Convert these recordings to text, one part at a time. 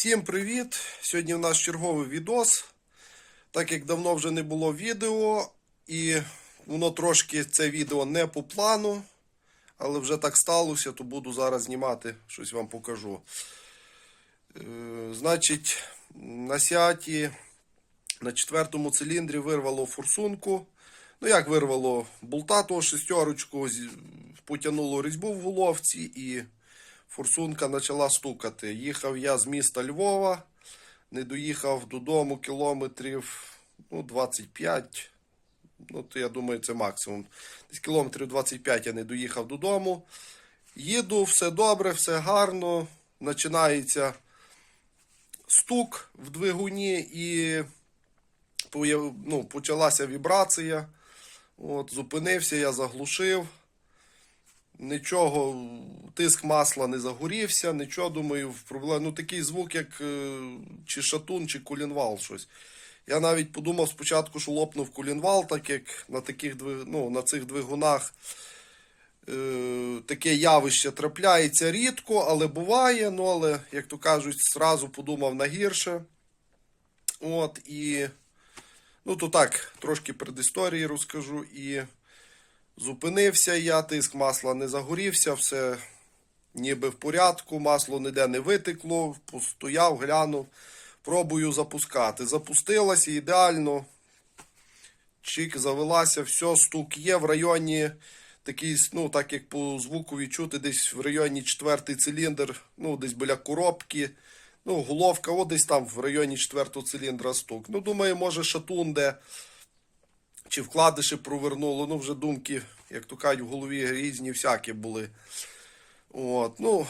Всім привіт! Сьогодні в нас черговий відос. Так як давно вже не було відео, і воно трошки це відео не по плану, але вже так сталося, то буду зараз знімати, щось вам покажу. Е, значить, на сяті на четвертому циліндрі вирвало форсунку. Ну, як вирвало болта того шестерочку, потягнуло різьбу в головці і форсунка почала стукати. Їхав я з міста Львова, не доїхав додому кілометрів ну, 25. Ну, то я думаю, це максимум. Десь кілометрів 25 я не доїхав додому. Їду, все добре, все гарно. Починається стук в двигуні і ну, почалася вібрація. От, зупинився, я заглушив. Нічого, тиск масла не загорівся, нічого, думаю, проблем. Ну, такий звук, як е, чи шатун, чи кулінвал щось. Я навіть подумав спочатку, що лопнув кулінвал, так як на таких ну, на цих двигунах е, таке явище трапляється рідко, але буває. Ну, але, як то кажуть, зразу подумав на гірше. От, і, ну, то так, трошки предісторії розкажу. І зупинився я, тиск масла не загорівся, все ніби в порядку, масло ніде не витекло, постояв, глянув, пробую запускати. Запустилася ідеально. Чик завелася, все, стук є в районі. Такий, ну, так як по звуку відчути, десь в районі четвертий циліндр, ну, десь біля коробки. Ну, головка, от десь там в районі четвертого циліндра стук. Ну, думаю, може шатун де чи вкладиші провернуло. Ну, вже думки, як то кажуть, в голові різні всякі були. От, ну,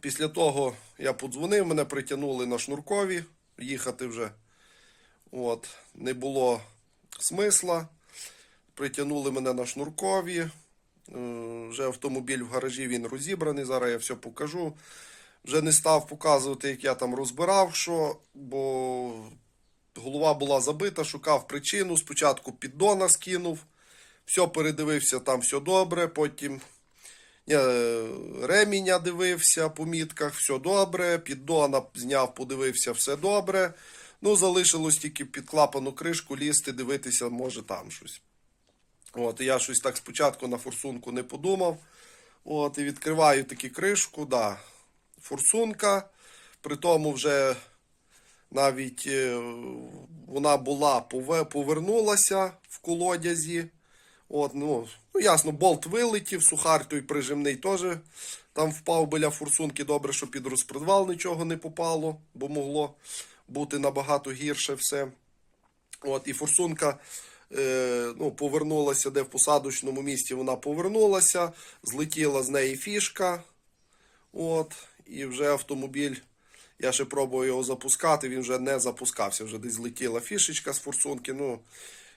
після того я подзвонив, мене притягнули на шнуркові, їхати вже. От, не було смисла. Притягнули мене на шнуркові. Е, Вже автомобіль в гаражі він розібраний. Зараз я все покажу. Вже не став показувати, як я там розбирав, що, бо голова була забита, шукав причину. Спочатку піддона скинув, все передивився, там все добре. Потім е, реміння дивився по мітках, все добре. Піддона зняв, подивився, все добре. Ну, залишилось тільки під клапану кришку лізти, дивитися, може там щось. От, я щось так спочатку на форсунку не подумав. От, і відкриваю таки кришку, да. Форсунка. При тому вже навіть е, вона була повернулася в колодязі. От, ну, ну, ясно, болт вилетів, сухар той прижимний теж там впав біля форсунки. Добре, що під розпредвал нічого не попало, бо могло бути набагато гірше все. От, і форсунка е, ну, повернулася, де в посадочному місці вона повернулася, злетіла з неї фішка. От, і вже автомобіль, я ще пробував його запускати, він вже не запускався. Вже десь злетіла фішечка з форсунки. Ну,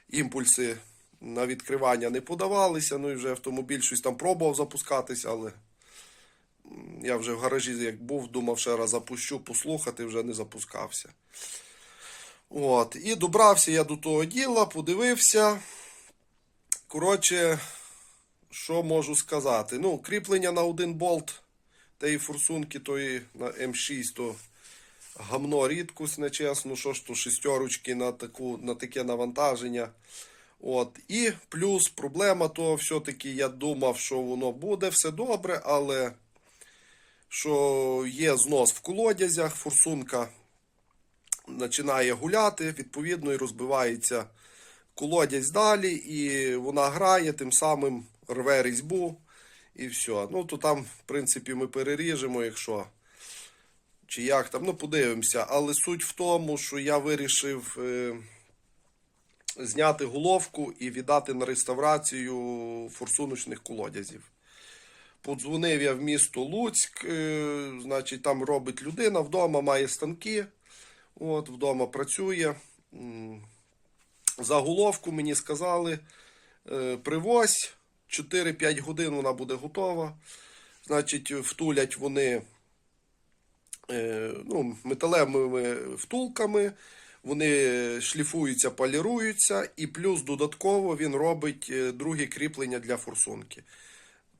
імпульси на відкривання не подавалися. Ну і вже автомобіль щось там пробував запускатися, але я вже в гаражі як був, думав, ще раз запущу, послухати, вже не запускався. От, і добрався я до того діла, подивився. Коротше, що можу сказати? Ну, кріплення на один болт тієї форсунки, тої на М6, то гамно рідкісне, чесно, що ж то шестерочки на, таку, на таке навантаження. От. І плюс проблема, то все-таки я думав, що воно буде все добре, але що є знос в колодязях, форсунка починає гуляти, відповідно, і розбивається колодязь далі, і вона грає, тим самим рве різьбу, і все. Ну, то там, в принципі, ми переріжемо, якщо. Чи як там, ну подивимося. Але суть в тому, що я вирішив е, зняти головку і віддати на реставрацію форсуночних колодязів. Подзвонив я в місто Луцьк, е, значить, там робить людина, вдома має станки. От, вдома працює. За головку мені сказали, е, привозь 4-5 годин вона буде готова. Значить, втулять вони ну, металевими втулками, вони шліфуються, поліруються, і плюс додатково він робить е, друге кріплення для форсунки.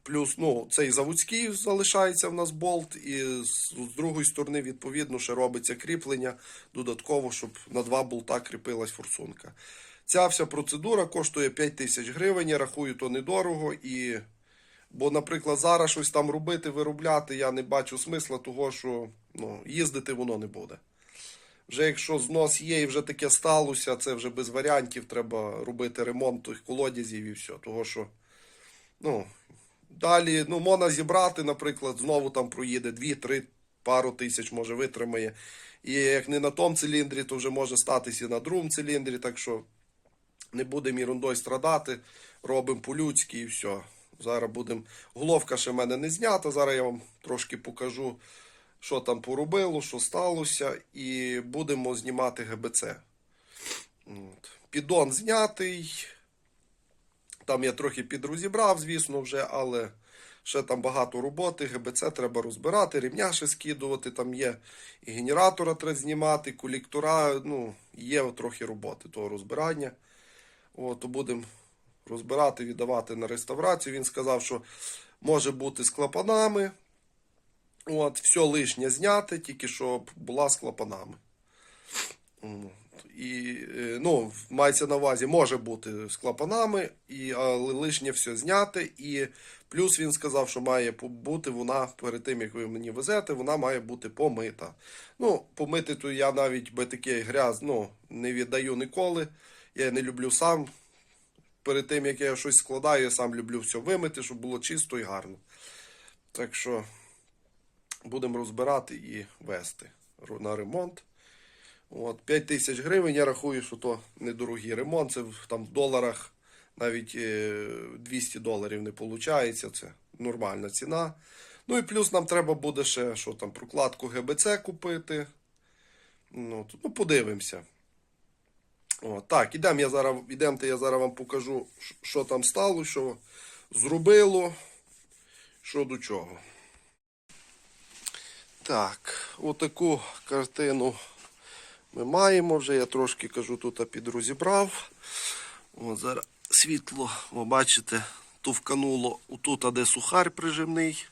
Плюс, ну, цей заводський залишається в нас болт, і з, з другої сторони, відповідно, ще робиться кріплення додатково, щоб на два болта кріпилась форсунка. Ця вся процедура коштує 5 тисяч гривень, я рахую, то недорого. І... Бо, наприклад, зараз щось там робити, виробляти, я не бачу смисла того, що ну, їздити воно не буде. Вже якщо знос є і вже таке сталося, це вже без варіантів, треба робити ремонт тих колодязів і все. Того, що, ну, далі, ну, можна зібрати, наприклад, знову там проїде 2-3 пару тисяч, може, витримає. І як не на тому циліндрі, то вже може статися і на другому циліндрі, так що не будемо ерундою страдати, робимо по-людськи і все. Зараз будемо. Головка ще в мене не знята. Зараз я вам трошки покажу, що там поробило, що сталося, і будемо знімати ГБЦ. От. Піддон знятий. Там я трохи підрозібрав, звісно, вже, але ще там багато роботи. ГБЦ треба розбирати, рівня ще скидувати. Там є і генератора треба знімати, колектора. Ну, є трохи роботи того розбирання. От, будемо розбирати, віддавати на реставрацію. Він сказав, що може бути з клапанами. От, все лишнє зняти, тільки щоб була з клапанами. І, е, ну, мається на увазі, може бути з клапанами, і, але лишнє все зняти. І плюс він сказав, що має бути вона перед тим, як ви мені везете, вона має бути помита. Ну, помити то я навіть би таке гряз ну, не віддаю ніколи. Я не люблю сам. Перед тим, як я щось складаю, я сам люблю все вимити, щоб було чисто і гарно. Так що будемо розбирати і вести на ремонт. От, 5 тисяч гривень, я рахую, що то недорогий ремонт. Це там в доларах навіть е, 200 доларів не виходить. Це нормальна ціна. Ну і плюс нам треба буде ще що там, прокладку ГБЦ купити. Ну, ну подивимося. О, так, ідемо я зараз, ідемте, я зараз вам покажу, що там стало, що зробило, що до чого. Так, отаку картину ми маємо вже. Я трошки кажу, тут підрозібрав. От зараз світло, ви бачите, товкануло отут, де сухар прижимний.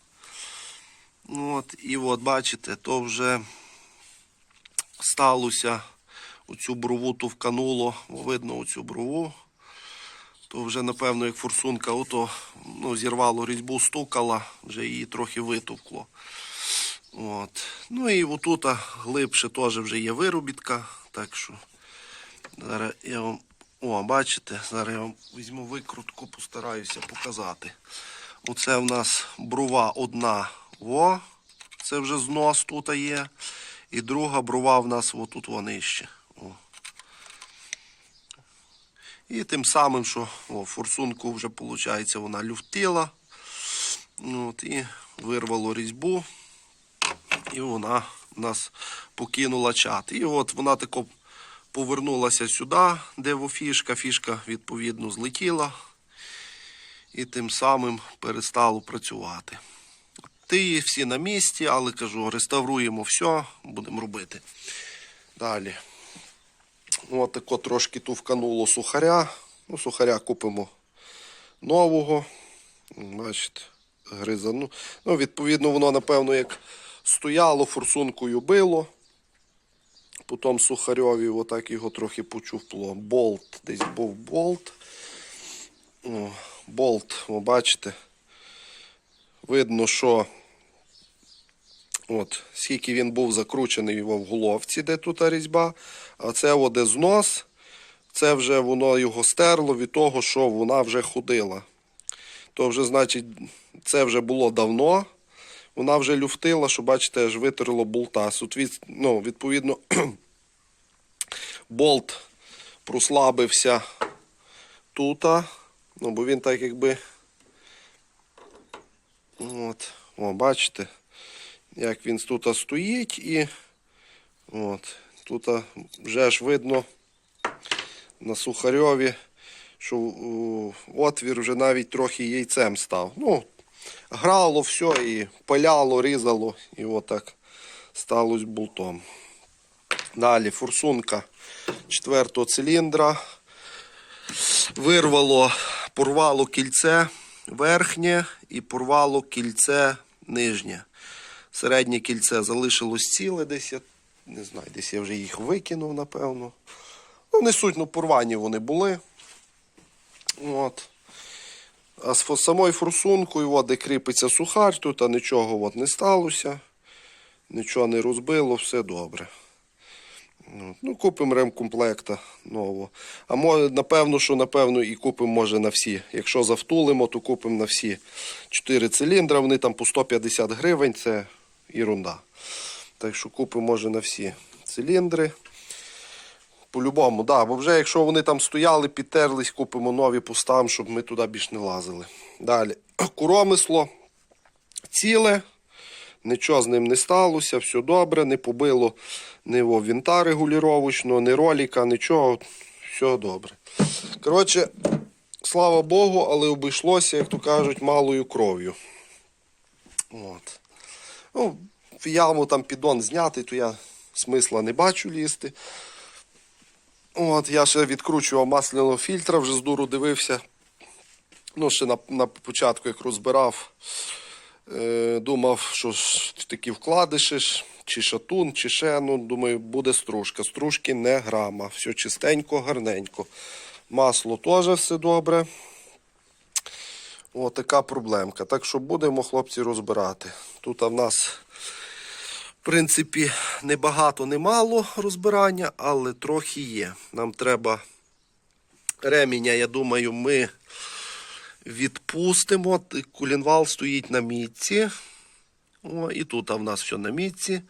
От, і от бачите, то вже сталося. Оцю брову товкануло, видно оцю брову. То вже, напевно, як форсунка ото, ну, зірвало різьбу, стукала, вже її трохи витовкло. От. Ну і отут глибше теж вже є виробітка. Так що зараз я вам. О, бачите, зараз я вам візьму викрутку, постараюся показати. Оце в нас брова одна. О, це вже знос тут є. І друга брова в нас отут во нижче. О. І тим самим, що о, форсунку вже, виходить, вона люфтила. От, і вирвало різьбу. І вона нас покинула чат. І от вона тако повернулася сюди, де фішка. Фішка, відповідно, злетіла. І тим самим перестало працювати. Ти всі на місці, але кажу, реставруємо все, будемо робити. Далі. Ось тако трошки тувкануло сухаря. Ну, сухаря купимо нового. Бачите, гризану. Ну, відповідно, воно, напевно, як стояло, форсункою било. Потім сухарьові отак його трохи почупло. Болт. Десь був болт. О, болт, ви бачите. Видно, що от, скільки він був закручений в головці, де тут різьба, а це о, де знос, це вже воно його стерло від того, що вона вже ходила. То вже, значить, це вже було давно. Вона вже люфтила, що, бачите, аж витерло болта. Від, ну, відповідно, болт прослабився тут. Ну, бо він так якби. От, о, бачите, як він тут стоїть і от, тут вже ж видно на сухарьові, що отвір вже навіть трохи яйцем став. Ну, грало все і паляло, різало, і отак сталося болтом. Далі форсунка четвертого циліндра. Вирвало, порвало кільце. верхнє і порвало кільце нижнє. Середнє кільце залишилось ціле десь. Я не знаю, десь я вже їх викинув, напевно. Ну, не суть, ну порвані вони були. От. А з самою форсункою, от, де кріпиться сухар, тут а нічого от не сталося. Нічого не розбило, все добре. Ну, купимо ремкомплекта нового. А може, напевно, що напевно і купимо може на всі. Якщо завтулимо, то купимо на всі 4 циліндра, вони там по 150 гривень, це ерунда. Так що купимо може на всі циліндри. По-любому, да, бо вже якщо вони там стояли, підтерлись, купимо нові поставимо, щоб ми туди більш не лазили. Далі. Куромисло ціле. Нічого з ним не сталося, все добре, не побило ні вінта регулювачного, ні роліка, нічого, все добре. Коротше, слава Богу, але обійшлося, як то кажуть, малою кров'ю. От. Ну, в яму там піддон знятий, то я смисла не бачу лізти. От, я ще відкручував масляного фільтра, вже з дуру дивився. Ну, ще на, на початку, як розбирав, е, думав, що такі вкладиші, чи шатун, чи ще, ну, думаю, буде стружка. Стружки не грама. Все чистенько, гарненько. Масло теж все добре. О, така проблемка. Так що будемо, хлопці, розбирати. Тут в нас, в принципі, не багато, не мало розбирання, але трохи є. Нам треба реміння, я думаю, ми відпустимо. Кулінвал стоїть на мітці. О, і тут в нас все на мітці.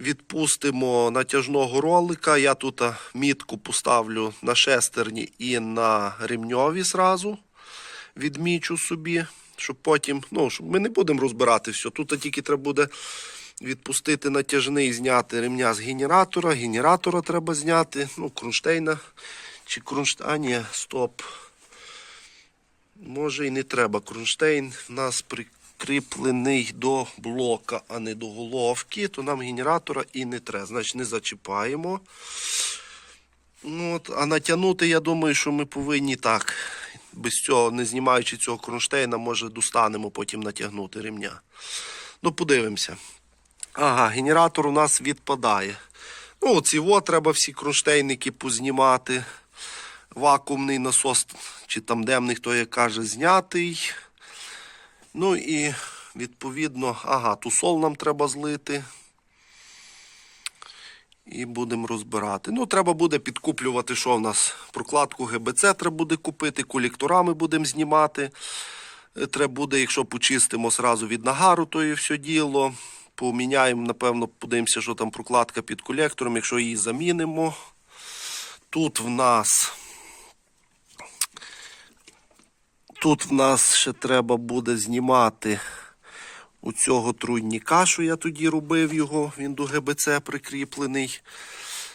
Відпустимо натяжного ролика. Я тут мітку поставлю на шестерні і на ремньові зразу. Відмічу собі, щоб потім, ну, щоб ми не будемо розбирати все. Тут тільки треба буде відпустити натяжний, зняти ремня з генератора. Генератора треба зняти. Ну, кронштейна. Чи кронштейн. А, ні, стоп. Може і не треба. Кронштейн в нас прикріплений до блока, а не до головки, то нам генератора і не треба. Значить, не зачіпаємо. Ну, от, а натягнути, я думаю, що ми повинні так. Без цього, не знімаючи цього кронштейна, може достанемо потім натягнути ремня. Ну, подивимося. Ага, генератор у нас відпадає. Ну, оці во треба всі кронштейники познімати. Вакуумний насос, чи тандемний, хто як каже, знятий. Ну і відповідно, ага, тусол нам треба злити. І будемо розбирати. Ну, треба буде підкуплювати, що в нас прокладку ГБЦ треба буде купити, колекторами будемо знімати. Е, Треба буде, якщо почистимо сразу від нагару, то і все діло. Поміняємо, напевно, подивимося, що там прокладка під колектором, якщо її замінимо. Тут в нас. Тут в нас ще треба буде знімати у цього трудніка, що я тоді робив його, він до ГБЦ прикріплений.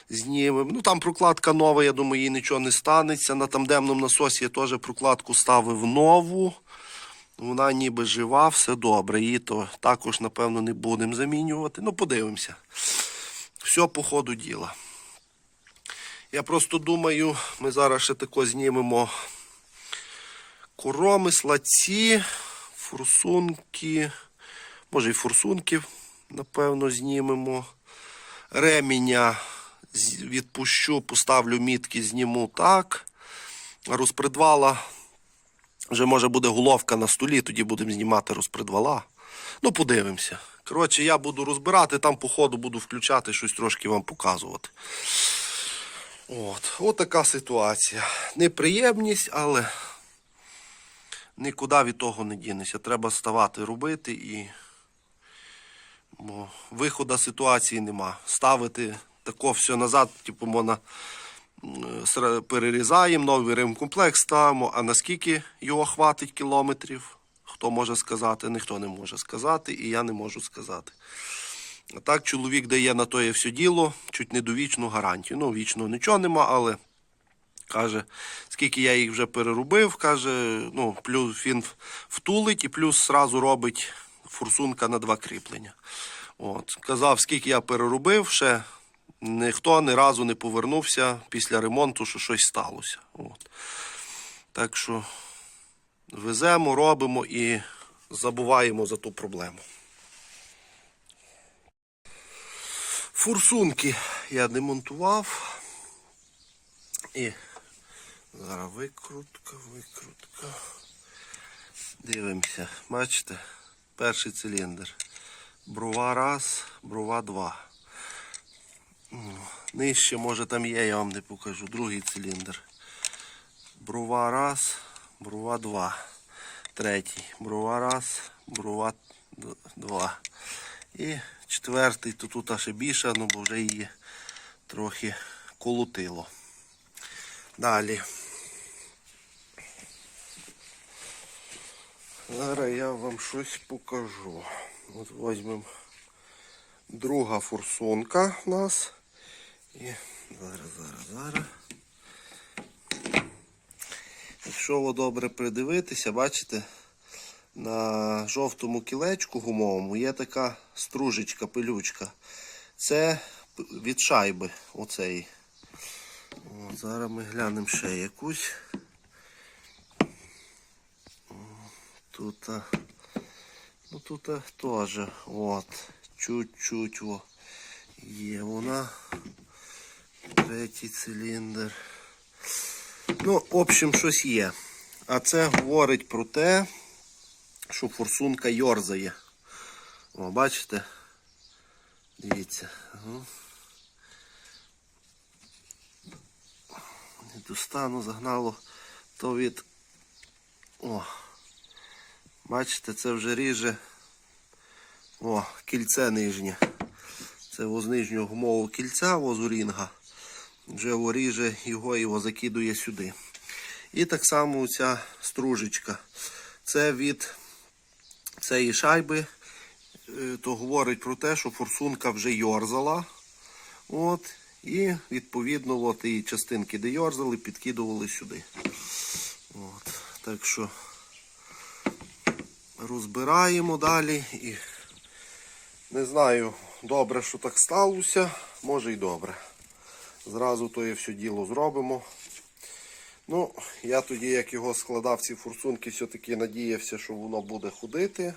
Знімемо. Ну там прокладка нова, я думаю, їй нічого не станеться. На тандемному насосі я теж прокладку ставив нову. Вона ніби жива, все добре. Її то також, напевно, не будемо замінювати. Ну, подивимося. Все по ходу діла. Я просто думаю, ми зараз ще тако знімемо коромисла, ці, форсунки, може і форсунків, напевно, знімемо. Реміння відпущу, поставлю мітки, зніму так. Розпредвала. Вже може буде головка на столі, тоді будемо знімати розпредвала. Ну, подивимося. Коротше, я буду розбирати, там по ходу буду включати, щось трошки вам показувати. От, от така ситуація. Неприємність, але нікуди від того не дінешся. Треба ставати робити і. Бо виходу ситуації нема. Ставити тако все назад, типу, можна перерізаємо, новий ремкомплект ставимо. А наскільки його хватить кілометрів? Хто може сказати? Ніхто не може сказати, і я не можу сказати. А так чоловік дає на тоє все діло, чуть не довічну гарантію. Ну, вічно нічого нема, але каже, скільки я їх вже переробив, каже, ну, плюс він втулить і плюс зразу робить форсунка на два кріплення. От. Казав, скільки я переробив, ще ніхто ні разу не повернувся після ремонту, що щось сталося. От. Так що веземо, робимо і забуваємо за ту проблему. Форсунки я демонтував. І зараз викрутка, викрутка. Дивимося, бачите, перший циліндр. Брова раз, брова два. Нижче, може там є, я вам не покажу. Другий циліндр. Брова раз, брова два. Третій. Брова раз, брова два. І четвертий, то тут аж більше, ну бо вже її трохи колотило. Далі. Зараз я вам щось покажу. От візьмемо друга форсунка в нас. І зараз, зараз, зараз. Якщо ви добре придивитися, бачите, на жовтому кілечку гумовому є така стружечка, пилючка. Це від шайби оцеї. От, зараз ми глянемо ще якусь. Тут, ну тут теж, от, чуть-чуть во, є вона. Третій циліндр. Ну, в общем, щось є. А це говорить про те, що форсунка йорзає. О, бачите? Дивіться. Ну. Не достану, загнало то від. О. Бачите, це вже ріже. О, кільце нижнє. Це воз нижнього гумового кільця, возу рінга. Вже ріже його і закидує сюди. І так само ця стружечка. Це від цієї шайби. е, То говорить про те, що форсунка вже йорзала. От, і відповідно от, і частинки, де йорзали, підкидували сюди. От, так що розбираємо далі. І не знаю, добре, що так сталося, може й добре. Зразу то і все діло зробимо. Ну, я тоді, як його складав, ці форсунки, все-таки надіявся, що воно буде ходити.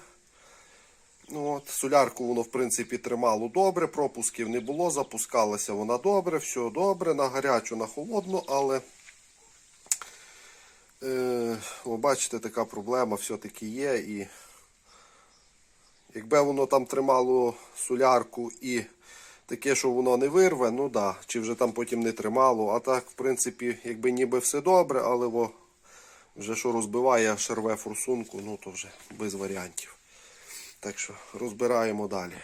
Ну, от, солярку воно, в принципі, тримало добре, пропусків не було, запускалася вона добре, все добре, на гарячу, на холодну, але е, ви бачите, така проблема все-таки є. І якби воно там тримало солярку і таке, що воно не вирве, ну да, чи вже там потім не тримало. А так, в принципі, якби ніби все добре, але во, вже що розбиває, аж рве форсунку, ну то вже без варіантів. Так що розбираємо далі.